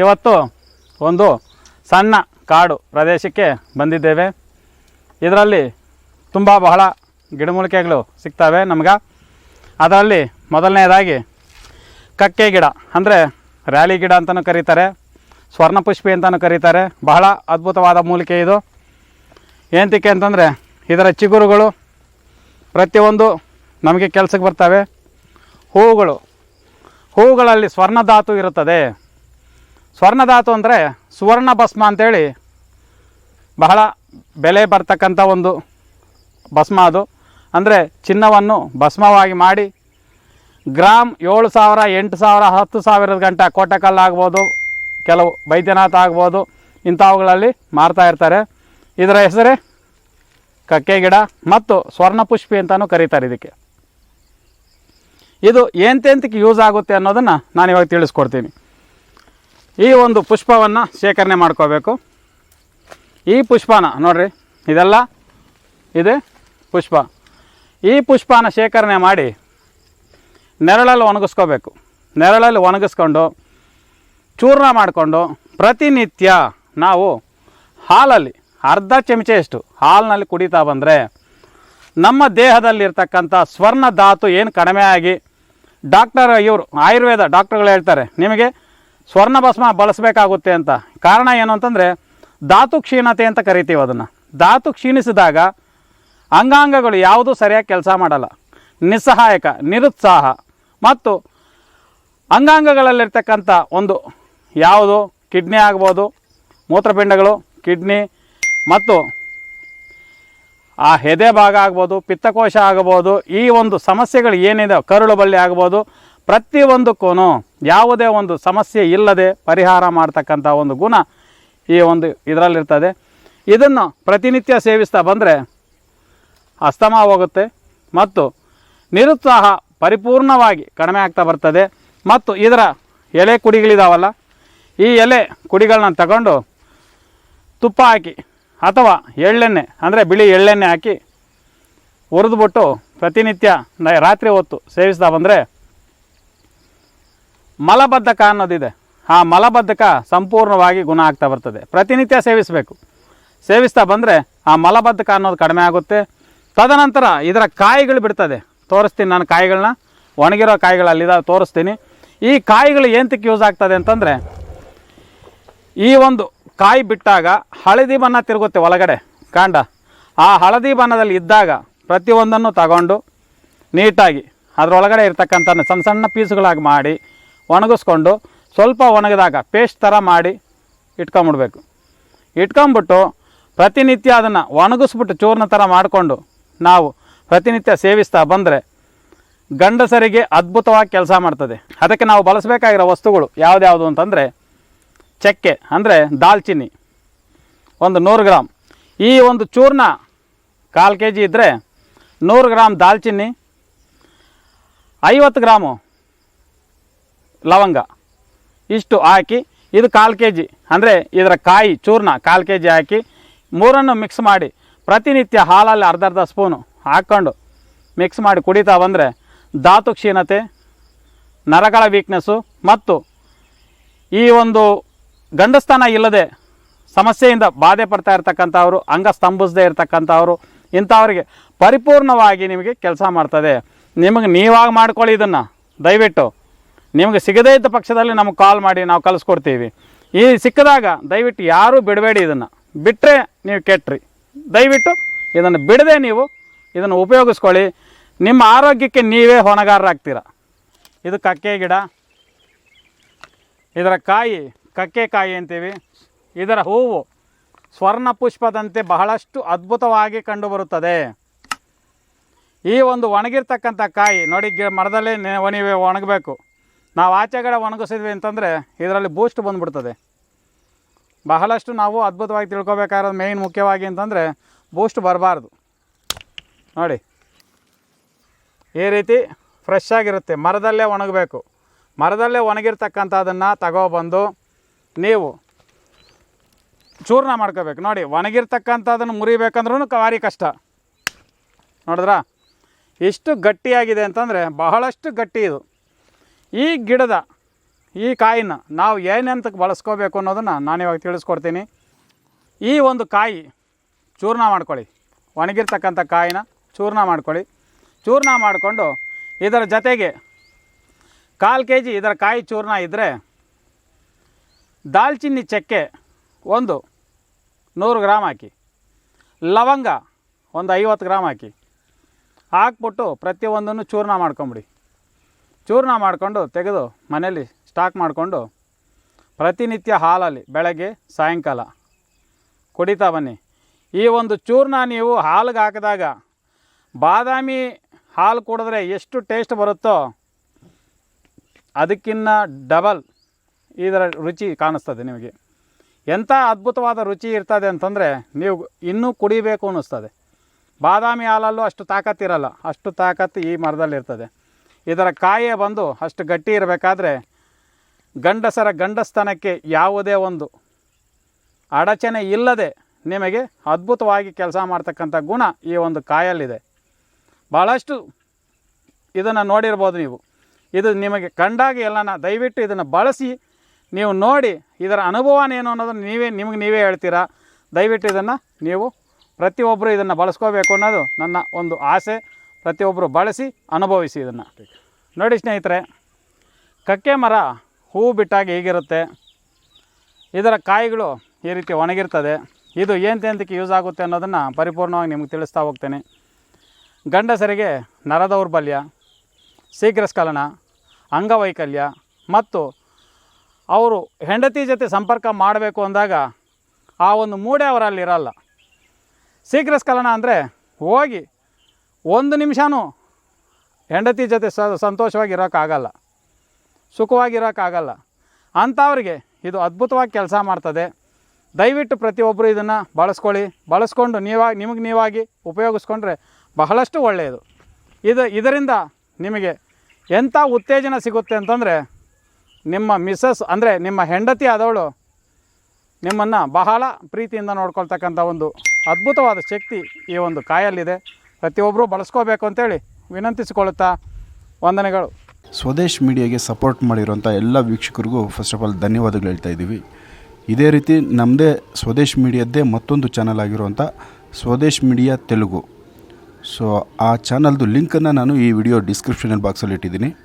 ಇವತ್ತು ಒಂದು ಸಣ್ಣ ಕಾಡು ಪ್ರದೇಶಕ್ಕೆ ಬಂದಿದ್ದೇವೆ. ಇದರಲ್ಲಿ ತುಂಬ ಬಹಳ ಗಿಡಮೂಲಿಕೆಗಳು ಸಿಗ್ತವೆ ನಮ್ಗೆ. ಅದರಲ್ಲಿ ಮೊದಲನೇದಾಗಿ ಕಕ್ಕೆ ಗಿಡ, ಅಂದರೆ ರ್ಯಾಲಿ ಗಿಡ ಅಂತಲೂ ಕರೀತಾರೆ, ಸ್ವರ್ಣಪುಷ್ಪಿ ಅಂತಲೂ ಕರೀತಾರೆ. ಬಹಳ ಅದ್ಭುತವಾದ ಮೂಲಿಕೆ ಇದು. ಏನಂತಿಕೆ ಅಂತಂದರೆ ಇದರ ಚಿಗುರುಗಳು ಪ್ರತಿಯೊಂದು ನಮಗೆ ಕೆಲಸಕ್ಕೆ ಬರ್ತವೆ. ಹೂವುಗಳು, ಹೂವುಗಳಲ್ಲಿ ಸ್ವರ್ಣಧಾತು ಇರುತ್ತದೆ. ಸ್ವರ್ಣಧಾತು ಅಂದರೆ ಸುವರ್ಣ ಭಸ್ಮ ಅಂತೇಳಿ ಬಹಳ ಬೆಲೆ ಬರ್ತಕ್ಕಂಥ ಒಂದು ಭಸ್ಮ ಅದು. ಅಂದರೆ ಚಿನ್ನವನ್ನು ಭಸ್ಮವಾಗಿ ಮಾಡಿ ಗ್ರಾಮ್ ಏಳು ಸಾವಿರ, ಎಂಟು ಸಾವಿರ, ಹತ್ತು ಸಾವಿರದ ಗಂಟೆ ಕೋಟಕಲ್ಲಾಗ್ಬೋದು ಕೆಲವು ಬೈದ್ಯನಾಥ ಆಗ್ಬೋದು, ಇಂಥವುಗಳಲ್ಲಿ ಮಾರ್ತಾ ಇರ್ತಾರೆ. ಇದರ ಹೆಸರೇ ಕಕ್ಕೆ ಗಿಡ ಮತ್ತು ಸ್ವರ್ಣಪುಷ್ಪಿ ಅಂತಲೂ ಕರೀತಾರೆ ಇದಕ್ಕೆ. ಇದು ಎಂತೆಂತಕ್ಕೆ ಯೂಸ್ ಆಗುತ್ತೆ ಅನ್ನೋದನ್ನು ನಾನು ಇವಾಗ ತಿಳಿಸ್ಕೊಡ್ತೀನಿ. ಈ ಒಂದು ಪುಷ್ಪವನ್ನು ಶೇಖರಣೆ ಮಾಡ್ಕೋಬೇಕು. ಈ ಪುಷ್ಪನ ನೋಡ್ರಿ, ಇದೆಲ್ಲ, ಇದೆ ಪುಷ್ಪ. ಈ ಪುಷ್ಪನ ಶೇಖರಣೆ ಮಾಡಿ ನೆರಳಲ್ಲಿ ಒಣಗಿಸ್ಕೋಬೇಕು. ನೆರಳಲ್ಲಿ ಒಣಗಿಸ್ಕೊಂಡು, ಚೂರ್ಣ ಮಾಡಿಕೊಂಡು ಪ್ರತಿನಿತ್ಯ ನಾವು ಹಾಲಲ್ಲಿ, ಅರ್ಧ ಚಮಚೆಯಷ್ಟು ಹಾಲಿನಲ್ಲಿ ಕುಡಿತಾ ಬಂದರೆ ನಮ್ಮ ದೇಹದಲ್ಲಿರ್ತಕ್ಕಂಥ ಸ್ವರ್ಣ ಧಾತು ಏನು ಕಡಿಮೆ ಆಗಿ, ಡಾಕ್ಟರ್ ಇವರು ಆಯುರ್ವೇದ ಡಾಕ್ಟರ್ಗಳು ಹೇಳ್ತಾರೆ, ನಿಮಗೆ ಸ್ವರ್ಣ ಭಸ್ಮ ಬಳಸಬೇಕಾಗುತ್ತೆ ಅಂತ. ಕಾರಣ ಏನು ಅಂತಂದರೆ, ಧಾತು ಕ್ಷೀಣತೆ ಅಂತ ಕರಿತೀವಿ ಅದನ್ನು. ಧಾತು ಕ್ಷೀಣಿಸಿದಾಗ ಅಂಗಾಂಗಗಳು ಯಾವುದೂ ಸರಿಯಾಗಿ ಕೆಲಸ ಮಾಡಲ್ಲ. ನಿಸ್ಸಹಾಯಕ, ನಿರುತ್ಸಾಹ. ಮತ್ತು ಅಂಗಾಂಗಗಳಲ್ಲಿರ್ತಕ್ಕಂಥ ಒಂದು ಯಾವುದು? ಕಿಡ್ನಿ ಆಗ್ಬೋದು, ಮೂತ್ರಪಿಂಡಗಳು, ಕಿಡ್ನಿ ಮತ್ತು ಆ ಹೆದೆ ಭಾಗ ಆಗ್ಬೋದು, ಪಿತ್ತಕೋಶ ಆಗ್ಬೋದು, ಈ ಒಂದು ಸಮಸ್ಯೆಗಳು ಏನಿದೆ ಕರುಳು ಬಳ್ಳಿ ಆಗ್ಬೋದು ಪ್ರತಿಯೊಂದಕ್ಕೂ ಯಾವುದೇ ಒಂದು ಸಮಸ್ಯೆ ಇಲ್ಲದೆ ಪರಿಹಾರ ಮಾಡ್ತಕ್ಕಂಥ ಒಂದು ಗುಣ ಈ ಒಂದು ಇದರಲ್ಲಿರ್ತದೆ. ಇದನ್ನು ಪ್ರತಿನಿತ್ಯ ಸೇವಿಸ್ತಾ ಬಂದರೆ ಅಸ್ತಮ ಹೋಗುತ್ತೆ ಮತ್ತು ನಿರುತ್ಸಾಹ ಪರಿಪೂರ್ಣವಾಗಿ ಕಡಿಮೆ ಆಗ್ತಾ ಬರ್ತದೆ. ಮತ್ತು ಇದರ ಎಲೆ ಕುಡಿಗಳಿದಾವಲ್ಲ, ಈ ಎಲೆ ಕುಡಿಗಳನ್ನ ತಗೊಂಡು ತುಪ್ಪ ಹಾಕಿ ಅಥವಾ ಎಳ್ಳೆಣ್ಣೆ, ಅಂದರೆ ಬಿಳಿ ಎಳ್ಳೆಣ್ಣೆ ಹಾಕಿ ಹುರಿದ್ಬಿಟ್ಟು ಪ್ರತಿನಿತ್ಯ ರಾತ್ರಿ ಹೊತ್ತು ಸೇವಿಸ್ತಾ ಬಂದರೆ ಮಲಬದ್ಧಕ ಅನ್ನೋದಿದೆ. ಆ ಮಲಬದ್ಧಕ ಸಂಪೂರ್ಣವಾಗಿ ಗುಣ ಆಗ್ತಾ ಬರ್ತದೆ. ಪ್ರತಿನಿತ್ಯ ಸೇವಿಸಬೇಕು. ಸೇವಿಸ್ತಾ ಬಂದರೆ ಆ ಮಲಬದ್ಧಕ ಅನ್ನೋದು ಕಡಿಮೆ ಆಗುತ್ತೆ. ತದನಂತರ ಇದರ ಕಾಯಿಗಳು ಬಿಡ್ತದೆ. ತೋರಿಸ್ತೀನಿ ನಾನು ಕಾಯಿಗಳನ್ನ ಒಣಗಿರೋ ಕಾಯಿಗಳು ಅಲ್ಲಿದ್ದಾವೆ ತೋರಿಸ್ತೀನಿ. ಈ ಕಾಯಿಗಳು ಏನಕ್ಕೆ ಯೂಸ್ ಆಗ್ತದೆ ಅಂತಂದರೆ, ಈ ಒಂದು ಕಾಯಿ ಬಿಟ್ಟಾಗ ಹಳದಿ ಬಣ್ಣ ತಿರುಗುತ್ತೆ ಒಳಗಡೆ, ಕಾಂಡ. ಆ ಹಳದಿ ಬಣ್ಣದಲ್ಲಿ ಇದ್ದಾಗ ಪ್ರತಿಯೊಂದನ್ನು ತಗೊಂಡು ನೀಟಾಗಿ ಅದರೊಳಗಡೆ ಇರ್ತಕ್ಕಂಥ ಸಣ್ಣ ಸಣ್ಣ ಪೀಸುಗಳಾಗಿ ಮಾಡಿ ಒಣಗಿಸ್ಕೊಂಡು ಸ್ವಲ್ಪ ಒಣಗಿದಾಗ ಪೇಸ್ಟ್ ಥರ ಮಾಡಿ ಇಟ್ಕೊಂಬಿಡ್ಬೇಕು. ಇಟ್ಕೊಂಬಿಟ್ಟು ಪ್ರತಿನಿತ್ಯ ಅದನ್ನು ಒಣಗಿಸ್ಬಿಟ್ಟು ಚೂರ್ಣ ಥರ ಮಾಡಿಕೊಂಡು ನಾವು ಪ್ರತಿನಿತ್ಯ ಸೇವಿಸ್ತಾ ಬಂದರೆ ಗಂಡಸರಿಗೆ ಅದ್ಭುತವಾಗಿ ಕೆಲಸ ಮಾಡ್ತದೆ. ಅದಕ್ಕೆ ನಾವು ಬಳಸಬೇಕಾಗಿರೋ ವಸ್ತುಗಳು ಯಾವುದ್ಯಾವುದು ಅಂತಂದರೆ ಚಕ್ಕೆ ಅಂದರೆ ದಾಲ್ಚಿನ್ನಿ. ಒಂದು ನೂರು ಗ್ರಾಮ್ ಈ ಒಂದು ಚೂರ್ಣ ಕಾಲು ಕೆ ಜಿ ಇದ್ದರೆ ನೂರು ಗ್ರಾಮ್ ದಾಲ್ಚಿನ್ನಿ, ಐವತ್ತು ಗ್ರಾಮು ಲವಂಗ. ಇಷ್ಟು ಹಾಕಿ, ಇದು ಕಾಲು ಕೆ ಜಿ ಅಂದರೆ ಇದರ ಕಾಯಿ, ಚೂರ್ಣ ಕಾಲು ಕೆ ಜಿ ಹಾಕಿ, ಮೂರನ್ನು ಮಿಕ್ಸ್ ಮಾಡಿ, ಪ್ರತಿನಿತ್ಯ ಹಾಲಲ್ಲಿ ಅರ್ಧ ಅರ್ಧ ಸ್ಪೂನು ಹಾಕ್ಕೊಂಡು ಮಿಕ್ಸ್ ಮಾಡಿ ಕುಡಿತಾ ಬಂದರೆ ಧಾತು ಕ್ಷೀಣತೆ, ನರಗಳ ವೀಕ್ನೆಸ್ಸು ಮತ್ತು ಈ ಒಂದು ಗಂಡಸ್ಥಾನ ಇಲ್ಲದೆ ಸಮಸ್ಯೆಯಿಂದ ಬಾಧೆ ಪಡ್ತಾ ಇರ್ತಕ್ಕಂಥವ್ರು ಅಂಗ ಸ್ತಂಭಿಸದೇ ಇರ್ತಕ್ಕಂಥವ್ರು, ಇಂಥವ್ರಿಗೆ ಪರಿಪೂರ್ಣವಾಗಿ ನಿಮಗೆ ಕೆಲಸ ಮಾಡ್ತದೆ. ನಿಮಗೆ ನೀವಾಗಿ ಮಾಡ್ಕೊಳ್ಳಿ ಇದನ್ನು. ದಯವಿಟ್ಟು ನಿಮಗೆ ಸಿಗದೇ ಇದ್ದ ಪಕ್ಷದಲ್ಲಿ ನಮಗೆ ಕಾಲ್ ಮಾಡಿ ನಾವು ಕಲಿಸ್ಕೊಡ್ತೀವಿ. ಈ ಸಿಕ್ಕಿದಾಗ ದಯವಿಟ್ಟು ಯಾರೂ ಬಿಡಬೇಡಿ ಇದನ್ನು. ಬಿಟ್ಟರೆ ನೀವು ಕೆಟ್ಟ್ರಿ. ದಯವಿಟ್ಟು ಇದನ್ನು ಬಿಡದೆ ನೀವು ಇದನ್ನು ಉಪಯೋಗಿಸ್ಕೊಳ್ಳಿ. ನಿಮ್ಮ ಆರೋಗ್ಯಕ್ಕೆ ನೀವೇ ಹೊಣೆಗಾರರಾಗ್ತೀರ. ಇದು ಕಕ್ಕೆ ಗಿಡ. ಇದರ ಕಾಯಿ, ಕಕ್ಕೆ ಕಾಯಿ ಅಂತೀವಿ. ಇದರ ಹೂವು ಸ್ವರ್ಣ ಪುಷ್ಪದಂತೆ ಬಹಳಷ್ಟು ಅದ್ಭುತವಾಗಿ ಕಂಡುಬರುತ್ತದೆ. ಈ ಒಂದು ಒಣಗಿರ್ತಕ್ಕಂಥ ಕಾಯಿ ನೋಡಿ, ಗಿ ಮರದಲ್ಲೇ ಒಣಗಬೇಕು. ನಾವು ಆಚೆಗಡೆ ಒಣಗಿಸಿದ್ವಿ ಅಂತಂದರೆ ಇದರಲ್ಲಿ ಬೂಸ್ಟ್ ಬಂದುಬಿಡ್ತದೆ. ಬಹಳಷ್ಟು ನಾವು ಅದ್ಭುತವಾಗಿ ತಿಳ್ಕೊಬೇಕಾಗಿರೋದು ಮೇಯ್ನ್ ಮುಖ್ಯವಾಗಿ ಅಂತಂದರೆ ಬೂಸ್ಟ್ ಬರಬಾರ್ದು. ನೋಡಿ. ಈ ರೀತಿ ಫ್ರೆಶ್ ಆಗಿರುತ್ತೆ. ಮರದಲ್ಲೇ ಒಣಗಬೇಕು. ಮರದಲ್ಲೇ ಒಣಗಿರ್ತಕ್ಕಂಥದನ್ನು ತಗೊಬಂದು ನೀವು ಚೂರ್ಣ ಮಾಡ್ಕೋಬೇಕು. ನೋಡಿ ಒಣಗಿರ್ತಕ್ಕಂಥದ್ದನ್ನು ಮುರಿಬೇಕಂದ್ರೂ ಭಾರಿ ಕಷ್ಟ. ನೋಡಿದ್ರಾ? ಎಷ್ಟು ಗಟ್ಟಿಯಾಗಿದೆ ಅಂತಂದರೆ ಬಹಳಷ್ಟು ಗಟ್ಟಿ ಇದು. ಈ ಗಿಡದ, ಈ ಕಾಯಿನ ನಾವು ಏನೆಂತಕ್ಕೆ ಬಳಸ್ಕೋಬೇಕು ಅನ್ನೋದನ್ನು ನಾನಿವಾಗ ತಿಳಿಸ್ಕೊಡ್ತೀನಿ. ಈ ಒಂದು ಕಾಯಿ ಚೂರ್ಣ ಮಾಡ್ಕೊಳ್ಳಿ. ಒಣಗಿರ್ತಕ್ಕಂಥ ಕಾಯಿನ ಚೂರ್ಣ ಮಾಡ್ಕೊಳ್ಳಿ. ಚೂರ್ಣ ಮಾಡಿಕೊಂಡು ಇದರ ಜೊತೆಗೆ ಕಾಲು ಕೆ ಜಿ ಇದರ ಕಾಯಿ ಚೂರ್ಣ ಇದ್ದರೆ ದಾಲ್ಚಿನ್ನಿ ಚಕ್ಕೆ ಒಂದು ನೂರು ಗ್ರಾಮ್ ಹಾಕಿ. ಲವಂಗ ಒಂದು ಐವತ್ತು ಗ್ರಾಮ್ ಹಾಕಿ. ಹಾಕ್ಬಿಟ್ಟು ಪ್ರತಿಯೊಂದನ್ನು ಚೂರ್ಣ ಮಾಡ್ಕೊಂಬಿಡಿ. ಚೂರ್ಣ ಮಾಡಿಕೊಂಡು ತೆಗೆದು ಮನೆಯಲ್ಲಿ ಸ್ಟಾಕ್ ಮಾಡಿಕೊಂಡು ಪ್ರತಿನಿತ್ಯ ಹಾಲಲ್ಲಿ ಬೆಳಗ್ಗೆ, ಸಾಯಂಕಾಲ ಕುಡಿತಾ ಬನ್ನಿ. ಈ ಒಂದು ಚೂರ್ಣ ನೀವು ಹಾಲಿಗೆ ಹಾಕಿದಾಗ ಬಾದಾಮಿ ಹಾಲು ಕುಡಿದ್ರೆ ಎಷ್ಟು ಟೇಸ್ಟ್ ಬರುತ್ತೋ ಅದಕ್ಕಿನ್ನ ಡಬಲ್ ಇದರ ರುಚಿ ಕಾಣಿಸ್ತದೆ ನಿಮಗೆ. ಎಂಥ ಅದ್ಭುತವಾದ ರುಚಿ ಇರ್ತದೆ ಅಂತಂದರೆ ನೀವು ಇನ್ನೂ ಕುಡಿಬೇಕು ಅನ್ನಿಸ್ತದೆ. ಬಾದಾಮಿ ಹಾಲಲ್ಲೂ ಅಷ್ಟು ತಾಕತ್ತಿರಲ್ಲ ಅಷ್ಟು ತಾಕತ್ತು ಈ ಮರದಲ್ಲಿ ಇರ್ತದೆ ಇದರ ಕಾಯೇ ಬಂದು ಅಷ್ಟು ಗಟ್ಟಿ ಇರಬೇಕಾದ್ರೆ ಗಂಡಸರ ಗಂಡಸ್ತನಕ್ಕೆ ಯಾವುದೇ ಒಂದು ಅಡಚಣೆ ಇಲ್ಲದೆ ನಿಮಗೆ ಅದ್ಭುತವಾಗಿ ಕೆಲಸ ಮಾಡ್ತಕ್ಕಂಥ ಗುಣ ಈ ಒಂದು ಕಾಯಲ್ಲಿದೆ. ಭಾಳಷ್ಟು ಇದನ್ನು ನೋಡಿರ್ಬೋದು ನೀವು. ಇದು ನಿಮಗೆ ಕಂಡಾಗ ಎಲ್ಲನ ದಯವಿಟ್ಟು ಇದನ್ನು ಬಳಸಿ ನೀವು ನೋಡಿ ಇದರ ಅನುಭವನೇನು ಅನ್ನೋದನ್ನು ನೀವೇ ನಿಮಗೆ ನೀವೇ ಹೇಳ್ತೀರಾ? ದಯವಿಟ್ಟು ಇದನ್ನು ನೀವು ಪ್ರತಿಯೊಬ್ಬರು ಇದನ್ನು ಬಳಸ್ಕೋಬೇಕು ಅನ್ನೋದು ನನ್ನ ಒಂದು ಆಸೆ. ಪ್ರತಿಯೊಬ್ಬರು ಬಳಸಿ ಅನುಭವಿಸಿ ಇದನ್ನು. ನೋಡಿ ಸ್ನೇಹಿತರೆ, ಕಕ್ಕೆ ಮರ ಹೂ ಬಿಟ್ಟಾಗ ಹೇಗಿರುತ್ತೆ? ಇದರ ಕಾಯಿಗಳು ಈ ರೀತಿ ಒಣಗಿರ್ತದೆ. ಇದು ಎಂತೆಂತಕ್ಕೆ ಯೂಸ್ ಆಗುತ್ತೆ ಅನ್ನೋದನ್ನು ಪರಿಪೂರ್ಣವಾಗಿ ನಿಮಗೆ ತಿಳಿಸ್ತಾ ಹೋಗ್ತೇನೆ. ಗಂಡಸರಿಗೆ ನರದೌರ್ಬಲ್ಯ ಶೀಘ್ರ ಶೀಘ್ರಸ್ಖಲನ, ಅಂಗವೈಕಲ್ಯ ಮತ್ತು ಅವರು ಹೆಂಡತಿ ಜೊತೆ ಸಂಪರ್ಕ ಮಾಡಬೇಕು ಅಂದಾಗ ಆ ಒಂದು ಮೂಡೆ ಅವರಲ್ಲಿರಲ್ಲ ಶೀಘ್ರಸ್ಖಲನ ಅಂದರೆ ಹೋಗಿ ಒಂದು ನಿಮಿಷನೂ ಹೆಂಡತಿ ಜೊತೆ ಸ ಸಂತೋಷವಾಗಿರೋಕ್ಕಾಗಲ್ಲ, ಸುಖವಾಗಿರೋಕ್ಕಾಗಲ್ಲ. ಅಂಥವ್ರಿಗೆ ಇದು ಅದ್ಭುತವಾಗಿ ಕೆಲಸ ಮಾಡ್ತದೆ. ದಯವಿಟ್ಟು ಪ್ರತಿಯೊಬ್ಬರು ಇದನ್ನು ಬಳಸ್ಕೊಳ್ಳಿ. ಬಳಸ್ಕೊಂಡು ನೀವಾಗಿ ನಿಮಗೆ ನೀವಾಗಿ ಉಪಯೋಗಿಸ್ಕೊಂಡ್ರೆ ಬಹಳಷ್ಟು ಒಳ್ಳೆಯದು. ಇದು, ಇದರಿಂದ ನಿಮಗೆ ಎಂಥ ಉತ್ತೇಜನ ಸಿಗುತ್ತೆ ಅಂತಂದರೆ, ನಿಮ್ಮ ಮಿಸ್ಸಸ್ ಅಂದರೆ ನಿಮ್ಮ ಹೆಂಡತಿ ಆದವಳು ನಿಮ್ಮನ್ನು ಬಹಳ ಪ್ರೀತಿಯಿಂದ ನೋಡ್ಕೊಳ್ತಕ್ಕಂಥ ಒಂದು ಅದ್ಭುತವಾದ ಶಕ್ತಿ ಈ ಒಂದು ಕಾಯಲ್ಲಿದೆ. ಪ್ರತಿಯೊಬ್ಬರು ಬಳಸ್ಕೋಬೇಕು ಅಂತೇಳಿ ವಿನಂತಿಸಿಕೊಳ್ಳುತ್ತಾ ವಂದನೆಗಳು. ಸ್ವದೇಶ್ ಮೀಡಿಯಾಗೆ ಸಪೋರ್ಟ್ ಮಾಡಿರುವಂಥ ಎಲ್ಲ ವೀಕ್ಷಕರಿಗೂ ಫಸ್ಟ್ ಆಫ್ ಆಲ್ ಧನ್ಯವಾದಗಳು ಹೇಳ್ತಾ ಇದ್ದೀವಿ. ಇದೇ ರೀತಿ ನಮ್ಮದೇ ಸ್ವದೇಶ್ ಮೀಡಿಯಾದ್ದೇ ಮತ್ತೊಂದು ಚಾನಲ್ ಆಗಿರುವಂಥ ಸ್ವದೇಶ್ ಮೀಡಿಯಾ ತೆಲುಗು. ಸೊ ಆ ಚಾನಲ್ದು ಲಿಂಕನ್ನು ನಾನು ಈ ವಿಡಿಯೋ ಡಿಸ್ಕ್ರಿಪ್ಷನಲ್ ಬಾಕ್ಸಲ್ಲಿ ಇಟ್ಟಿದ್ದೀನಿ.